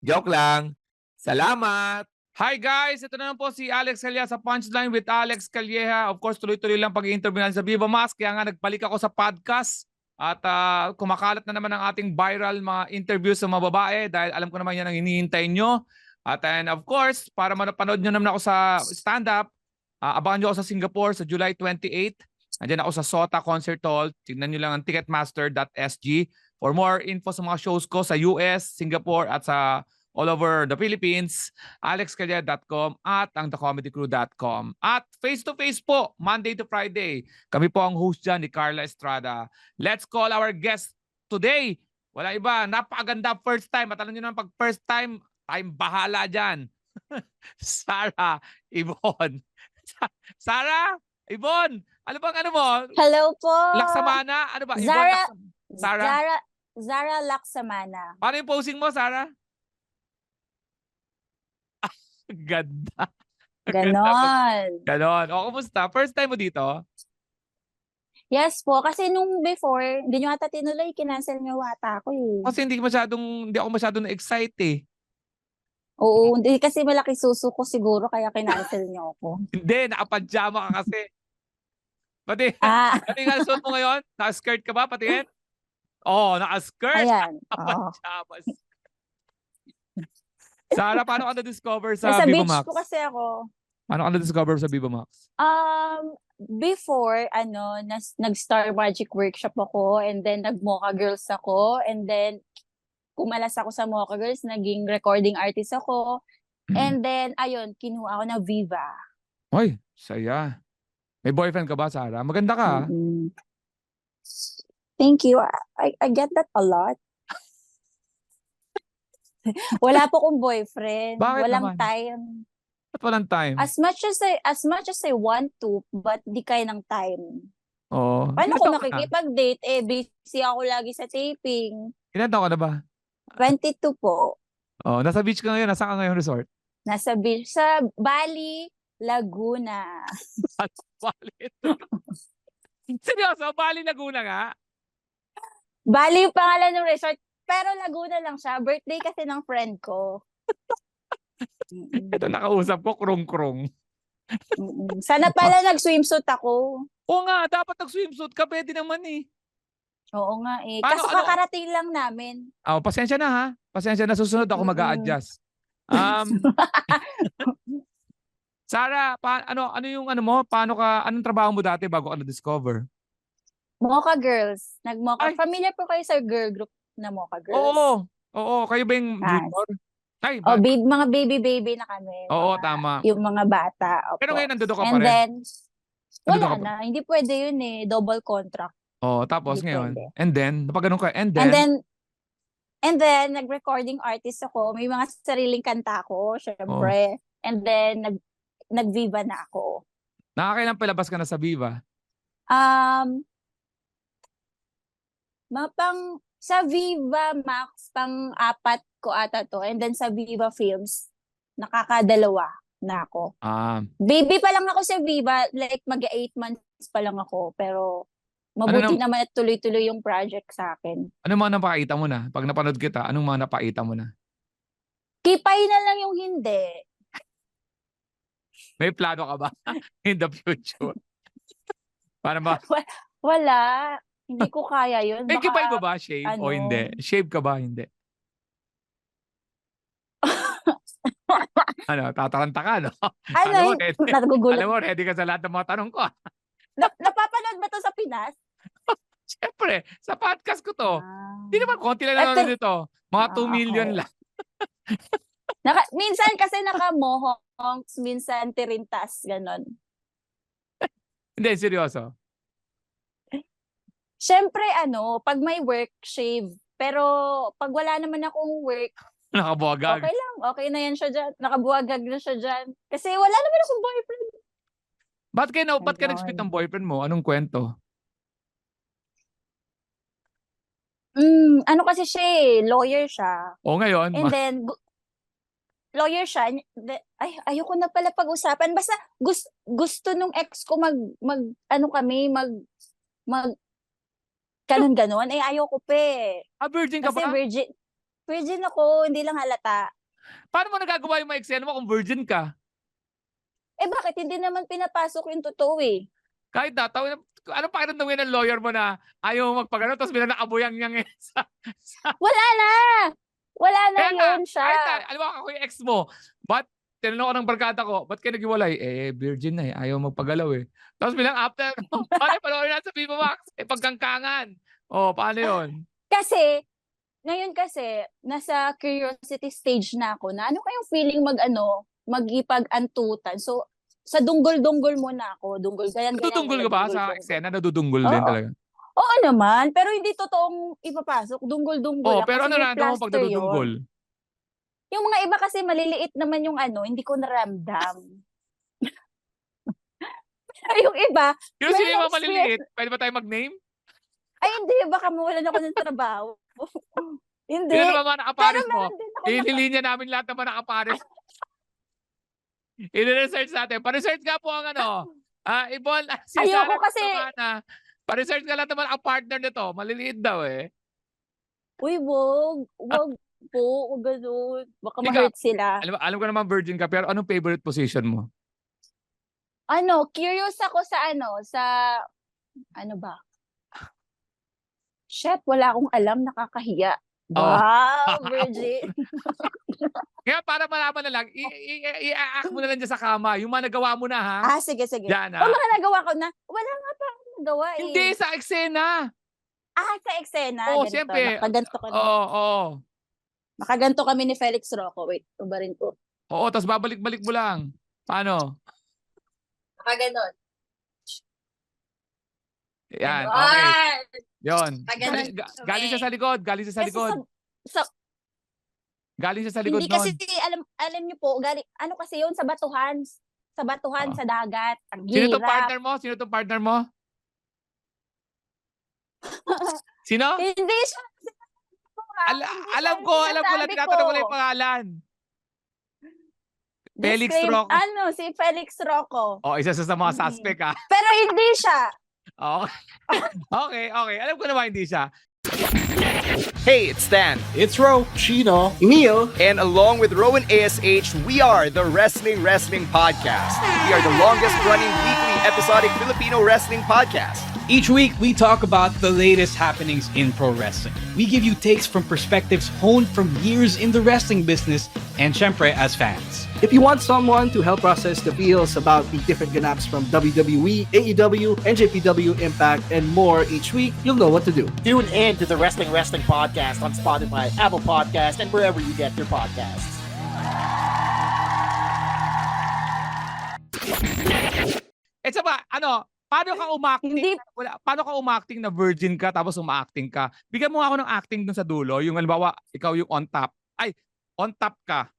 Joke lang. Salamat! Hi guys! Ito na po si Alex Calleja sa Punchline with Alex Calleja. Of course, tuloy-tuloy lang pag-interview natin sa Viva Max. Kaya nga nagbalik ako sa podcast. At ah, kumakalat na naman ang ating viral mga interviews sa mga babae dahil alam ko naman yan ang hinihintay nyo. At and of course, para manapanood nyo naman ako sa stand-up, ah, abangan nyo ako sa Singapore sa July 28. Andiyan ako sa Sota Concert Hall. Tignan nyo lang ang ticketmaster.sg for more info sa mga shows ko sa US, Singapore at sa all over the Philippines, alexcalia.com at ang thecomedycrew.com. At face-to-face po, Monday to Friday. Kami po ang host dyan ni Carla Estrada. Let's call our guest today. Wala iba, napakaganda first time. At alam nyo naman, pag first time, time bahala dyan. Sarah Yvonne. Sarah Yvonne, ano bang ano mo? Hello po. Laksamana? Ano ba? Zara- Laksam- Sarah? Zara, Zara Laksamana. Paano yung posing mo, Sarah? Ganda. Ganda. Ganon. Ganon. O, kumusta? First time mo dito? Yes po, kasi nung before, hindi nyo ata tinuloy, kinancel nyo ata ako eh. Kasi hindi masyadong, hindi ako masyadong na-excite eh. Oo, hindi kasi malaki suso ko siguro, kaya kinancel nyo ako. Hindi, nakapadyama ka kasi. Pati, Ah, pati nga suot mo ngayon, naka-skirt ka ba? Patingin? Oo, oh, naka-skirt. ayan. Nakapadyama. Sarah, paano ka na-discover sa Nasa Viva beach Max? po kasi ako. Paano ka na-discover sa Viva Max? Um, before, ano, nas, nag-Star Magic Workshop ako, and then nag-Mocha Girls ako, and then kumalas ako sa Mocha Girls, naging recording artist ako, Mm. and then, ayun, kinuha ako na Viva. Hoy, saya. May boyfriend ka ba, Sarah? Maganda ka. ah. Thank you. I, I get that a lot. Wala po akong boyfriend. Bakit Walang naman? time. Ba't walang time? As much as I as much as I want to, but di kaya ng time. Oo. Paano Ilan ko taon ka na? makikipag-date? Eh, busy ako lagi sa taping. Ilan taon ka na ba? 22 po. Oh, nasa beach ka ngayon. Nasa ka ngayon resort? Nasa beach. Sa Bali, Laguna. Bali. Seryoso? Bali, Laguna nga? Bali yung pangalan ng resort. Pero Laguna lang siya. Birthday kasi ng friend ko. Ito nakausap ko, krong-krong. Sana pala nag-swimsuit ako. Oo nga, dapat nag-swimsuit ka. Pwede naman eh. Oo nga eh. Paano, Kaso ano? kakarating lang namin. Oh, pasensya na ha. Pasensya na. Susunod ako Mm-mm. mag-a-adjust. Um, Sarah, pa, ano ano yung ano mo? Paano ka anong trabaho mo dati bago ka na-discover? Mocha Girls. Nag-mocha. Ay. Familiar po kayo sa girl group na Mocha Girls? Oo. Oo, kayo ba yung Ah. junior? Ay, O, ba- babe, mga baby-baby na kami. oo, mga- tama. Yung mga bata. Opo. Pero ngayon nandoon ka pa And rin. then, Nandun wala ka pa- na. Hindi pwede yun eh. Double contract. Oo, tapos Hindi ngayon. pwede. And then, napag ganun ka. And then, And then, and then, nag-recording artist ako. May mga sariling kanta ko, syempre. And then, nag, nag-viva na ako. nakakailang palabas ka na sa Viva? Um, mapang sa Viva Max, pang apat ko ata to. And then sa Viva Films, nakakadalawa na ako. Ah, Baby pa lang ako sa Viva, like mag 8 months pa lang ako. Pero mabuti nam- naman at tuloy-tuloy yung project sa akin. ano mga napakita mo na? Pag napanood kita, anong mga napakita mo na? Kipay na lang yung hindi. May plano ka ba in the future? Para ba? Wala. Hindi ko kaya yun. Baka- kipay ba ba? Shave o ano? hindi? Shave ka ba? Hindi. ano, tataranta ka, no? Ano, Alam mo, ready, nagugulat. alam mo, ready ka sa lahat ng mga tanong ko. Na- napapanood ba to sa Pinas? Siyempre, sa podcast ko to. Ah. Hindi naman, konti lang nanonood nito. Mga 2 Ah, million okay. lang. Naka, minsan kasi naka-mohawks, minsan tirintas, ganon. Hindi, seryoso. Siyempre, ano, pag may work, shave. Pero pag wala naman akong work, Nakabuwagag. Okay lang, okay na yan siya dyan. Nakabuwagag na siya dyan. Kasi wala naman akong boyfriend. Ba't kayo, na, ba't kayo Ayun. nag-split ng boyfriend mo? Anong kwento? Mm, ano kasi siya eh, lawyer siya. O ngayon, And ma- then, gu- lawyer siya. Ay, ayoko na pala pag-usapan. Basta, gusto, gusto nung ex ko mag, mag, ano kami, mag, mag, ganon-ganon. Eh, ayoko pa eh. ah, virgin ka Kasi ba? virgin, virgin ako, hindi lang halata. Paano mo nagagawa yung mga eksena mo kung virgin ka? Eh, bakit? Hindi naman pinapasok yung totoo eh. Kahit na, tawin, ano pakiramdam ngayon ng lawyer mo na ayaw mo magpagano, tapos bilang nakabuyang niyang eh, sa, sa Wala na! Wala na Kaya nga, yun siya. kahit na, alam mo ako yung ex mo, but tinanong ko ng barkada ko, ba't kayo naghiwalay? Eh, virgin na eh, ayaw magpagalaw eh. Tapos bilang after, paano panoorin natin sa Viva Max? Eh, pagkangkangan. Oh, paano yun? Kasi, ngayon kasi, nasa curiosity stage na ako na ano kayong feeling mag ano, magipag-antutan. So, sa dunggol-dunggol muna ako. Dunggol, ganyan, ganyan. Nadudunggol ka ba sa eksena? Nadudunggol din Oo. talaga. Oo naman, pero hindi totoong ipapasok. Dunggol-dunggol. Oh, lang pero kasi ano may na mo pag plaster yun. nadudunggol? Yung mga iba kasi maliliit naman yung ano, hindi ko naramdam. Yung iba, Pero sino yung mga maliliit? Pwede ba tayo mag-name? ay hindi, baka mawalan ako ng trabaho. hindi. Sino naman nakapares mo? na Ililinya namin lahat ng mga nakapares. I-research natin. Pa-research nga po ang ano. Ah, Ibon, si Ayoko Sarah kasi- Tumana. Pa-research nga lahat ng mga partner nito. Maliliit daw eh. Uy, wag. Wag po. Wag ganun. Baka ma-hurt sila. Alam, alam ko naman virgin ka, pero anong favorite position mo? Ano, curious ako sa ano, sa, ano ba? Shit, wala akong alam. Nakakahiya. Oh. Wow, Virgin. Kaya para malaman na lang, i-act mo na lang dyan sa kama. Yung mga nagawa mo na ha. ah, sige, sige. Yan O ha. mga nagawa ko na, wala nga pa akong nagawa eh. Hindi, sa eksena. Ah, sa eksena. Oo, ganito. siyempre. Nakaganto kami. Oo, oo. Nakaganto kami ni Felix Rocco. Wait, ubarin ko. Oo, tapos babalik-balik mo lang. Paano? Nakaganon. Yan, okay. Ah, Yon. Nakaganon. Galing, ga- galing siya sa likod. Galing siya sa Kasi likod. sa, sa, Galing siya sa likod hindi kasi nun. alam alam niyo po, galing, ano kasi yun sa batuhan. Sa batuhan, Oo. sa dagat. Ang Sino hirap. tong partner mo? Sino tong partner mo? Sino? Hindi siya. Ala- Hindi alam ko, alam ko lang, tinatanong ko lang yung pangalan. Felix Disclaim- Rocco. Ano, si Felix Rocco. Oh, isa sa, mga Mhm. suspect ah. Pero hindi siya. Okay. okay, okay. Alam ko naman hindi siya. Hey, it's Stan. It's Ro, Chino, Emil. And along with Rowan ASH, we are the Wrestling Wrestling Podcast. We are the longest running weekly episodic Filipino wrestling podcast. Each week, we talk about the latest happenings in pro wrestling. We give you takes from perspectives honed from years in the wrestling business and syempre as fans. If you want someone to help process the feels about the different ganaps from WWE, AEW, NJPW, Impact, and more each week, you'll know what to do. Tune in to the Wrestling Wrestling Podcast on Spotify, by Apple Podcast, and wherever you get your podcasts. Paano ka umakting? Hindi. Wala, paano ka umakting na virgin ka tapos umaacting ka? Bigyan mo ako ng acting dun sa dulo. Yung halimbawa, ikaw yung on top. Ay, on top ka.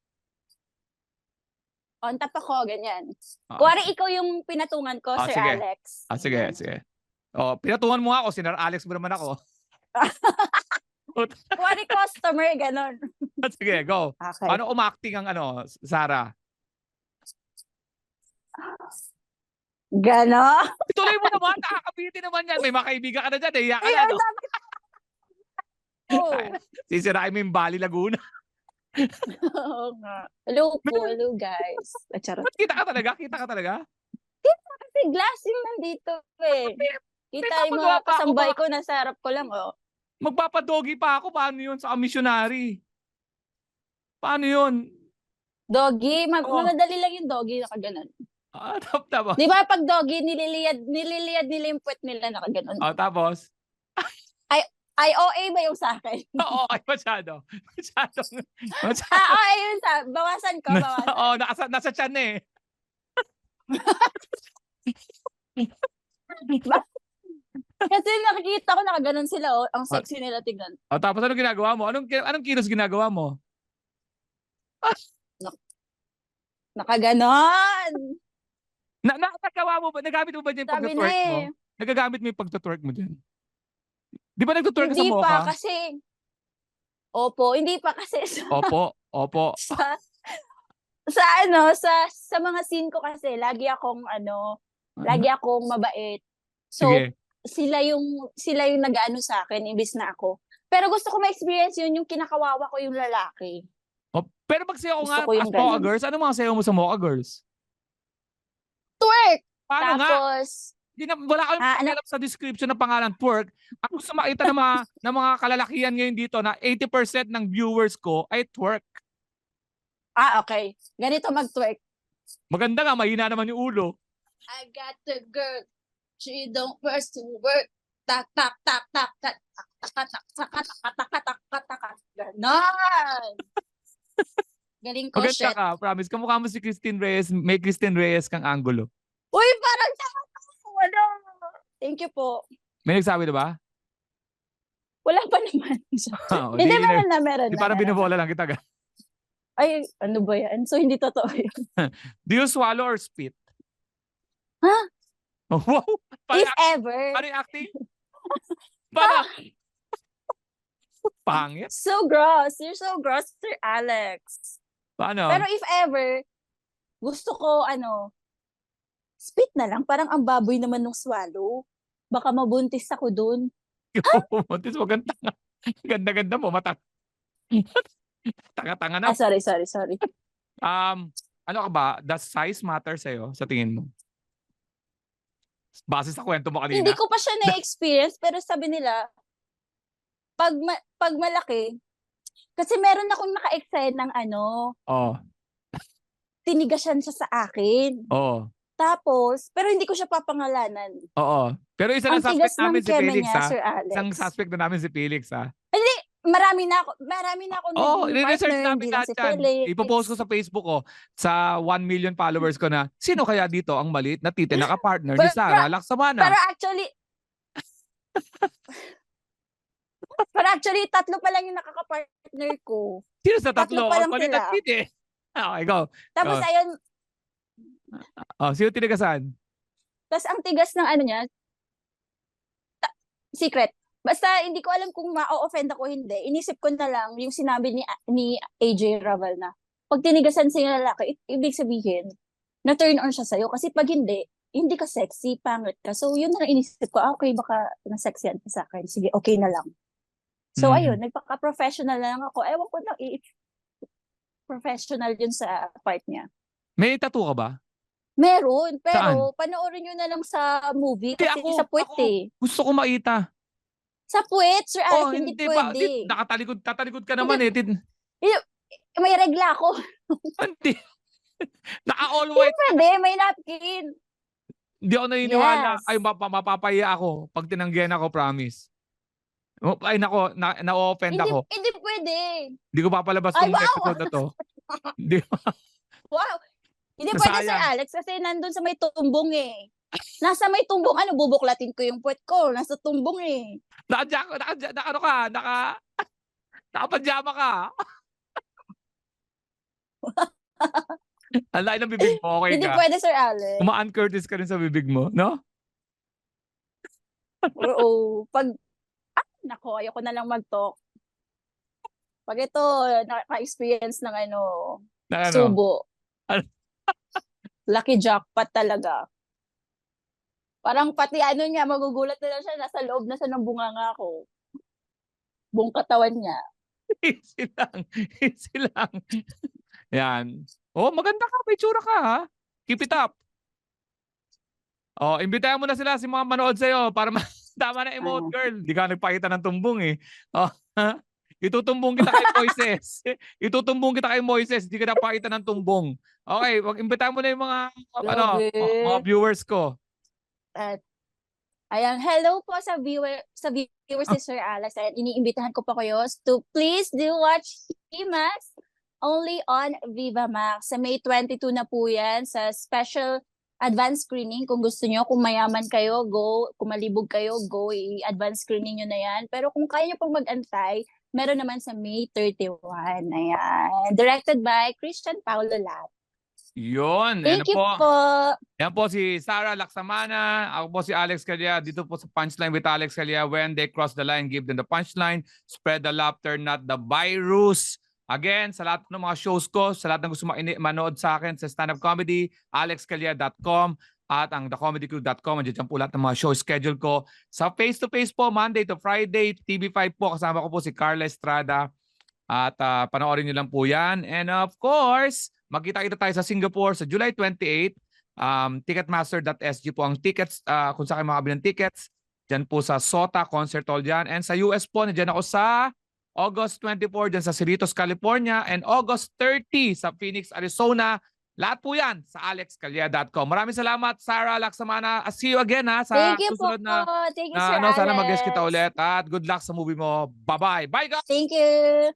On top ako, ganyan. Ah, Kuwari ikaw yung pinatungan ko, Ah, Sir sige. Alex. Ah, sige, sige. Oh, pinatungan mo ako, si Nar Alex mo naman ako. Kuwari customer, ganon. sige, go. Okay. Paano umakting ang ano, Sarah? Ganon. Tuloy mo naman, nakakabiti naman yan. May mga kaibigan ka na dyan, eh. Iyak ka na, no? ko. Sisirain mo yung Bali, Laguna. Oo nga. Hello po, hello guys. Charot. Ba't kita ka talaga? Kita ka talaga? Kasi glass yung nandito eh. Kita yung mga kasambay ko, nasa harap ko lang oh. Magpapadogi pa ako. Paano yun sa missionary? Paano yun? Doggy, mag Oo. madali lang yung doggy, nakaganon. Ah, tap, tapos. Di ba pag doggy, nililiyad, nililiyad nila yung puwet nila, nakaganon. Ah, tapos. Ay, OA ba yung sa akin? Oo, ay masyado. Masyado. masyado. ah, OA yun sa, bawasan ko, bawasan. Oo, nasa, nasa tiyan na eh. Kasi nakikita ko, nakaganon sila oh. Ang sexy nila tignan. O, tapos anong ginagawa mo? Anong, anong kilos ginagawa mo? Nakaganon. Na, na, nagawa mo ba? Nagamit mo ba dyan yung Sabi na pag-twerk mo? eh. Nagagamit mo yung pag-twerk mo dyan? Di ba nag-twerk ka sa Hindi Mocha? pa kasi, opo, hindi pa kasi sa, Opo, opo. sa, sa ano, sa, sa mga scene ko kasi, lagi akong ano, lagi akong mabait. So, Sige. sila yung, sila yung nag-ano sa akin, imbis na ako. Pero gusto ko ma-experience yun, yung kinakawawa ko yung lalaki. Oh, pero magsayaw ko Gusto nga ko yung as Mocha. Girls. Ano mga sayaw mo sa Mocha Girls? twerk. Paano Tapos, nga? Hindi na, wala kami ah, ano? sa description ng pangalan twerk. Ang gusto makita ng mga, ng mga kalalakihan ngayon dito na 80% ng viewers ko ay twerk. Ah, okay. Ganito mag-twerk. Maganda nga, mahina naman yung ulo. I got the girl. She don't first to work. Tak, tak, tak, tak, tak. Ganon! Galing ko, Maganda shit. ka, promise. Kamukha mo si Christine Reyes. May Christine Reyes kang angulo. Uy, parang Ano? Thank you po. May nagsabi na ba? Wala pa naman. Oh, Hindi, di, meron na, meron di na. parang meron binobola lang kita. ga. Ay, ano ba yan? So, hindi totoo yun. Do you swallow or spit? Ha? Oh, wow! If ever. paano yung acting? Paano? Pangit? So gross. You're so gross, Sir Alex. Paano? Pero if ever, gusto ko, ano, spit na lang. Parang ang baboy naman ng swallow. Baka mabuntis ako dun. Montis, maganda nga. Ganda-ganda mo, mata. Tanga-tanga na. Ah, sorry, sorry, sorry. Um, ano ka ba? Does size matter sa'yo sa tingin mo? Base sa kwento mo kanina. Hindi ko pa siya na-experience, pero sabi nila, pag, ma- pag malaki, kasi meron akong naka-excite ng ano, Oo. tinigasan siya sa akin. Oo. Tapos, pero hindi ko siya papangalanan. Oo. Pero isa Ang na tigas suspect ng namin si keme Felix, niya, ha? Sir Alex. Isang suspect na namin si Felix, ha? Marami na ako, marami na ako Oo, oh, naging partner, namin hindi lang lahat si yan. Felix. Ipopost ko sa Facebook ko sa 1 million followers ko na sino kaya dito ang maliit na tite na ka-partner ni Pero- Sarah Laksamana? Pero actually, pero actually, tatlo pa lang yung nakaka-partner ko. Sino sa tatlo tatlo? pa Ang lang sila. tite. Okay, go. Tapos Oh. ayun, Oh, sino tinagasan? tapos ang tigas ng ano niya, ta- secret. Basta hindi ko alam kung ma-offend ako hindi. Inisip ko na lang yung sinabi ni ni AJ Raval na pag tinigasan sa yung lalaki, i- ibig sabihin na turn on siya sa'yo. Kasi pag hindi, hindi ka sexy, pangit ka. So, yun na lang inisip ko, ah, okay, baka na-sexyan ka sa akin. Sige, okay na lang. So, Mhm. ayun, nagpaka-professional na lang ako. Ewan ko lang, professional yun sa part niya. May tattoo ka ba? Meron, pero panoorin nyo na lang sa movie Hindi, kasi ako- sa puwet ako- eh. Gusto ko makita. Sa puwet, Sir Alex, Oh, hindi, pa. pwede. Di, nakatalikod, tatalikod ka naman eh. Tin- May regla ako. Hindi. Naka-all white. pwede, may napkin. Hindi ako naniniwala. Yes. Ay, mapa, mapapahiya ako pag tinanggihan ako, promise. Oh, Ay, nako, na, na-offend Hindi, ako. hindi pwede. Hindi ko papalabas Ay, tong wow! episode na to. Hindi. Wow. Hindi pwede, Sir. Alex, kasi nandun sa may tumbong eh. Nasa may tumbong, ano, bubuklatin ko yung puwet ko. Nasa tumbong eh. Naka, naka, naka, ano ka, naka, naka-pajama ka. Ang layo ng bibig mo, okay hindi ka. pwede, Sir Alex. Kumaan Curtis ka rin sa bibig mo, no? Oo. Pag, nako, ayoko na lang mag-talk. Pag ito, naka-experience ng ano, Na, ano? subo. Ano? Lucky jackpot talaga. Parang pati ano niya, magugulat na lang siya, nasa loob na siya ng bunganga ko. Buong katawan niya. Easy lang. Easy lang. Yan. Oh, maganda ka. May tsura ka, ha? Keep it up. Oh, imbitahan mo na sila si mga manood sa'yo para ma- tama na emote, girl. Di ka nagpakita ng tumbong, eh. Oh? Itutumbong kita kay Moises. Itutumbong kita kay Moises. Di ka napakita ng tumbong. Okay, wag imbitahan mo na yung mga ano, Grabe. mga- viewers ko. At, ayan, hello po sa viewer sa viewers ni Sir Alex. Ayan, iniimbitahan ko pa kayo to please do watch Max only on Viva Max. Sa May 22 na po yan sa special advance screening. Kung gusto nyo, kung mayaman kayo, go. Kung malibog kayo, go. I-advance screening nyo na yan. Pero kung kaya nyo pong mag-antay, meron naman sa May 31. Ayan. Directed by Christian Paulo Lat. Yun. Thank ano you po. po. Yan po si Sarah Laksamana. Ako po si Alex Calya. Dito po sa Punchline with Alex Calya. When they cross the line, give them the punchline. Spread the laughter, not the virus. Again, sa lahat ng mga shows ko, sa lahat ng gusto manood sa akin sa stand-up comedy, alexcalya.com at ang thecomedycrew.com. Andiyan dyan po lahat ng mga show schedule ko. Sa face-to-face po, Monday to Friday, TV5 po. Kasama ko po si Carla Estrada. At ah, panoorin nyo lang po yan. And of course, magkita-kita tayo sa Singapore sa July 28 um, ticketmaster.sg po ang tickets ah, kung sa akin makabili ng tickets. Diyan po sa SOTA Concert Hall dyan. And sa US po, nandiyan ako sa August 24 dyan sa Cerritos, California and August 30 sa Phoenix, Arizona. Lahat po yan sa alexcalia.com. Maraming salamat, Sarah Laksamana. Ah, See you again ha sa Thank you po. susunod na, Thank you, na Sir ano, sana mag-guest kita ulit at good luck sa movie mo. Bye-bye. Bye guys! Thank you.